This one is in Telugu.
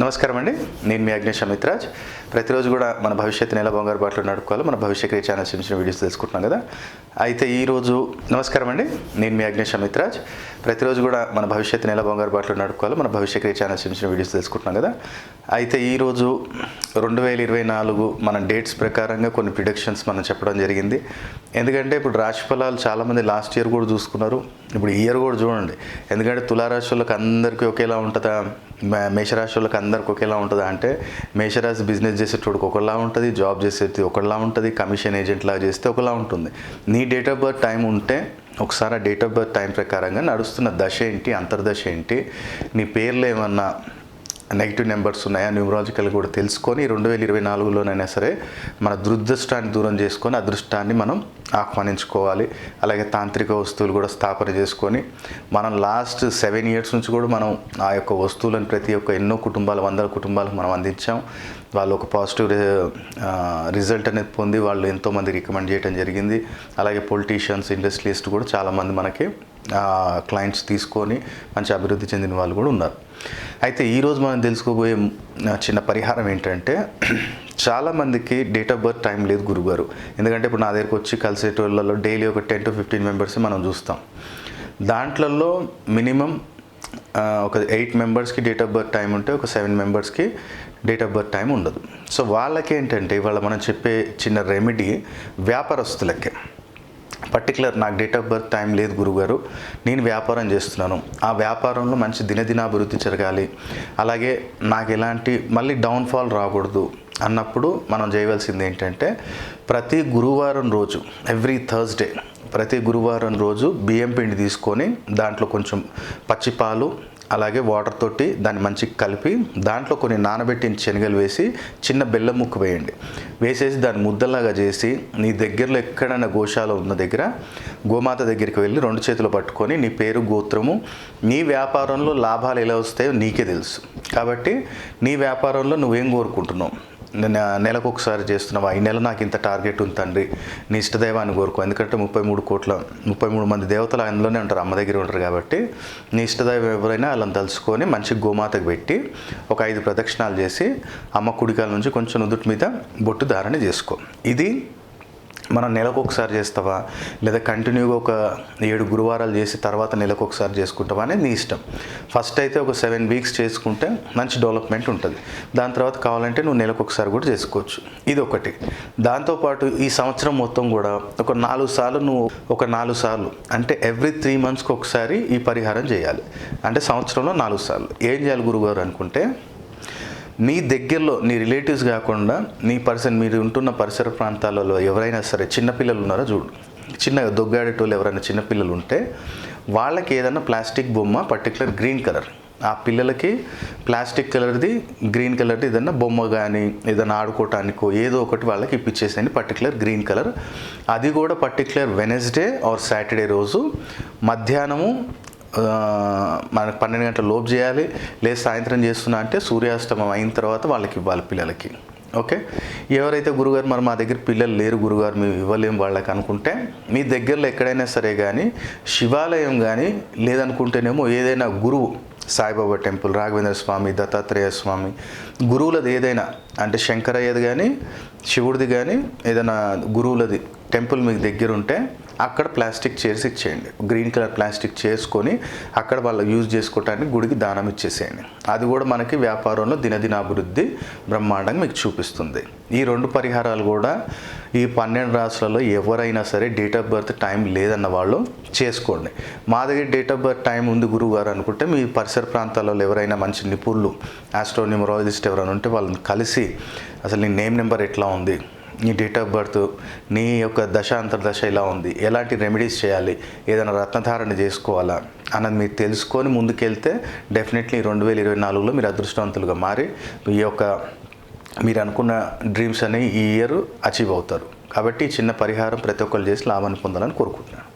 నమస్కారం అండి. నేను మీ అగ్నేష్ అమిత్రాజ్. ప్రతిరోజు కూడా మన భవిష్యత్తుని ఎలా బంగారు బాటలో నడుపుకోవాలో. మన భవిష్య క్రియ ఛానల్స్ చిన్న వీడియోస్ తెలుసుకుంటున్నాం కదా. అయితే ఈరోజు నమస్కారం అండి. నేను మీ అగ్నేష్ అమిత్రాజ్. ప్రతిరోజు కూడా మన భవిష్యత్తుని ఎలా బంగారు బాటలో నడుపుకోవాలో మన భవిష్య ఛానల్ చిన్న వీడియోస్ తెలుసుకుంటున్నాం కదా. అయితే ఈరోజు రెండు వేల ఇరవై నాలుగు మన డేట్స్ ప్రకారంగా కొన్ని ప్రిడిక్షన్స్ మనం చెప్పడం జరిగింది. ఎందుకంటే ఇప్పుడు రాశి ఫలాలు చాలామంది లాస్ట్ ఇయర్ కూడా చూసుకున్నారు. ఇప్పుడు ఇయర్ కూడా చూడండి. ఎందుకంటే తులారాశి వాళ్ళకి అందరికీ ఒకేలా ఉంటుందా? మేషరాశి వాళ్ళకి అందరికి ఒకేలా ఉంటుందా అంటే మేషరాశి బిజినెస్ చేసేటోడికి ఒకలా ఉంటుంది జాబ్ చేసేది ఒకలా ఉంటుంది కమిషన్ ఏజెంట్ లాగా చేస్తే ఒకలా ఉంటుంది. నీ డేట్ ఆఫ్ బర్త్ టైం ఉంటే ఒకసారి ఆ డేట్ ఆఫ్ బర్త్ టైం ప్రకారంగా నడుస్తున్న దశ ఏంటి అంతర్దశ ఏంటి నీ పేర్లు ఏమన్నా నెగిటివ్ నెంబర్స్ ఉన్నాయా? న్యూమరాలజికల్ కూడా తెలుసుకొని రెండు వేల ఇరవై నాలుగులోనైనా సరే మన దురదృష్టాన్ని దూరం చేసుకొని అదృష్టాన్ని మనం ఆహ్వానించుకోవాలి. అలాగే తాంత్రిక వస్తువులు కూడా స్థాపన చేసుకొని మనం లాస్ట్ సెవెన్ ఇయర్స్ నుంచి కూడా మనం ఆ యొక్క వస్తువులను ప్రతి ఒక్క ఎన్నో కుటుంబాలు వందల కుటుంబాలకు మనం అందించాం. వాళ్ళు ఒక పాజిటివ్ రిజల్ట్ అనేది పొంది వాళ్ళు ఎంతోమంది రికమెండ్ చేయడం జరిగింది. అలాగే పొలిటీషియన్స్ ఇండస్ట్రియలిస్ట్ కూడా చాలామంది మనకి క్లయింట్స్ తీసుకొని మంచి అభివృద్ధి చెందిన వాళ్ళు కూడా ఉన్నారు. అయితే ఈరోజు మనం తెలుసుకోబోయే చిన్న పరిహారం ఏంటంటే చాలామందికి డేట్ ఆఫ్ బర్త్ టైం లేదు గురుగారు. ఎందుకంటే ఇప్పుడు నా దగ్గరకు వచ్చి కలిసేటోళ్ళలో డైలీ ఒక టెన్ టు ఫిఫ్టీన్ మెంబర్స్ మనం చూస్తాం. దాంట్లలో మినిమం ఒక ఎయిట్ మెంబర్స్కి డేట్ ఆఫ్ బర్త్ టైం ఉంటే ఒక సెవెన్ మెంబర్స్కి డేట్ ఆఫ్ బర్త్ టైం ఉండదు. సో వాళ్ళకి ఏంటంటే ఇవాళ మనం చెప్పే చిన్న రెమెడీ వ్యాపారస్తులకే. పర్టికులర్ నాకు డేట్ ఆఫ్ బర్త్ టైం లేదు గురుగారు. నేను వ్యాపారం చేస్తున్నాను. ఆ వ్యాపారంలో మంచి దినదినాభివృద్ధి జరగాలి. అలాగే నాకు ఎలాంటి మళ్ళీ డౌన్ఫాల్ రాకూడదు అన్నప్పుడు మనం చేయవలసింది ఏంటంటే ప్రతి గురువారం రోజు ఎవ్రీ థర్స్డే ప్రతి గురువారం రోజు బియ్యం పిండి తీసుకొని దాంట్లో కొంచెం పచ్చిపాలు అలాగే వాటర్ తోటి దాన్ని మంచిగా కలిపి దాంట్లో కొన్ని నానబెట్టిన శనగలు వేసి చిన్న బెల్లం ముక్కు వేయండి. వేసేసి దాన్ని ముద్దలాగా చేసి నీ దగ్గరలో ఎక్కడైనా గోశాల ఉన్న దగ్గర గోమాత దగ్గరికి వెళ్ళి రెండు చేతులు పట్టుకొని నీ పేరు గోత్రము నీ వ్యాపారంలో లాభాలు ఎలా వస్తాయో నీకే తెలుసు. కాబట్టి నీ వ్యాపారంలో నువ్వేం కోరుకుంటున్నావు? నెలకు ఒకసారి చేస్తున్నావా. ఈ నెల నాకు ఇంత టార్గెట్ ఉంది తండ్రి. నీ ఇష్టదైవాన్ని కోరుకో. ఎందుకంటే ముప్పై మూడు కోట్ల ముప్పై మూడు మంది దేవతలు అందులోనే ఉంటారు అమ్మ దగ్గర ఉంటారు కాబట్టి నీ ఇష్టదైవం ఎవరైనా వాళ్ళని తలుచుకొని మంచి గోమాతకు పెట్టి ఒక ఐదు ప్రదక్షిణాలు చేసి అమ్మ కుడికాల నుంచి కొంచెం నుదుటి మీద బొట్టు ధారణ చేసుకో. ఇది మనం నెలకు ఒకసారి చేస్తావా? లేదా కంటిన్యూగా ఒక ఏడు గురువారాలు చేసి తర్వాత నెలకు ఒకసారి చేసుకుంటావా అనేది నీ ఇష్టం. ఫస్ట్ అయితే ఒక సెవెన్ వీక్స్ చేసుకుంటే మంచి డెవలప్మెంట్ ఉంటుంది. దాని తర్వాత కావాలంటే నువ్వు నెలకు ఒకసారి కూడా చేసుకోవచ్చు. ఇది ఒకటి. దాంతోపాటు ఈ సంవత్సరం మొత్తం కూడా ఒక నాలుగు సార్లు నువ్వు ఒక నాలుగు సార్లు అంటే ఎవ్రీ త్రీ మంత్స్కి ఒకసారి ఈ పరిహారం చేయాలి. అంటే సంవత్సరంలో నాలుగు సార్లు. ఏం చేయాలి గురుగారు అనుకుంటే నీ దగ్గరలో నీ రిలేటివ్స్ కాకుండా నీ పర్సన్ మీరు ఉంటున్న పరిసర ప్రాంతాలలో ఎవరైనా సరే చిన్నపిల్లలు ఉన్నారో చూడు. చిన్నగా దొగ్గాడేటోళ్ళు ఎవరైనా చిన్నపిల్లలు ఉంటే వాళ్ళకి ఏదైనా ప్లాస్టిక్ బొమ్మ పర్టికులర్ గ్రీన్ కలర్ ఆ పిల్లలకి ప్లాస్టిక్ కలర్ది గ్రీన్ కలర్ది ఏదైనా బొమ్మ కానీ ఏదైనా ఆడుకోవటానికో ఏదో ఒకటి వాళ్ళకి ఇప్పించేసేయండి పర్టికులర్ గ్రీన్ కలర్ అది కూడా పర్టికులర్ వెనస్డే ఆర్ సాటర్డే రోజు మధ్యాహ్నము మనకు పన్నెండు గంటల లోపు చేయాలి. లేదు సాయంత్రం చేస్తున్నా అంటే సూర్యాస్తమం అయిన తర్వాత వాళ్ళకి ఇవ్వాలి పిల్లలకి. ఓకే? ఎవరైతే గురుగారు మరి మా దగ్గర పిల్లలు లేరు గురుగారు మేము ఇవ్వలేము వాళ్ళకి అనుకుంటే మీ దగ్గరలో ఎక్కడైనా సరే కానీ శివాలయం కానీ లేదనుకుంటేనేమో ఏదైనా గురువు సాయిబాబా టెంపుల్ రాఘవేంద్ర స్వామి దత్తాత్రేయ స్వామి గురువులది ఏదైనా అంటే శంకరయ్యది కానీ శివుడిది కానీ ఏదైనా గురువులది టెంపుల్ మీకు దగ్గర ఉంటే అక్కడ ప్లాస్టిక్ చైర్స్ ఇచ్చేయండి. గ్రీన్ కలర్ ప్లాస్టిక్ చేసుకొని అక్కడ వాళ్ళు యూజ్ చేసుకోవటానికి గుడికి దానం ఇచ్చేసేయండి. అది కూడా మనకి వ్యాపారంలో దినదినాభివృద్ధి బ్రహ్మాండంగా మీకు చూపిస్తుంది. ఈ రెండు పరిహారాలు కూడా ఈ పన్నెండు రాసులలో ఎవరైనా సరే డేట్ ఆఫ్ బర్త్ టైం లేదన్న వాళ్ళు చేసుకోండి. మా దగ్గర డేట్ ఆఫ్ బర్త్ టైం ఉంది గురువు గారు అనుకుంటే మీ పరిసర ప్రాంతాలలో ఎవరైనా మంచి నిపుణులు ఆస్ట్రోన్యూమరాలజిస్ట్ ఎవరైనా ఉంటే వాళ్ళని కలిసి అసలు నీ నేమ్ నెంబర్ ఎట్లా ఉంది నీ డేట్ ఆఫ్ బర్త్ నీ యొక్క దశ అంతర్దశ ఇలా ఉంది. ఎలాంటి రెమెడీస్ చేయాలి? ఏదైనా రత్నధారణ చేసుకోవాలా? అన్నది మీరు తెలుసుకొని ముందుకెళ్తే డెఫినెట్లీ రెండు వేల ఇరవై నాలుగులో మీరు అదృష్టవంతులుగా మారి ఈ యొక్క మీరు అనుకున్న డ్రీమ్స్ అనేవి ఈ ఇయర్ అచీవ్ అవుతారు. కాబట్టి చిన్న పరిహారం ప్రతి ఒక్కరు చేసి లాభాన్ని పొందాలని కోరుకుంటున్నాను.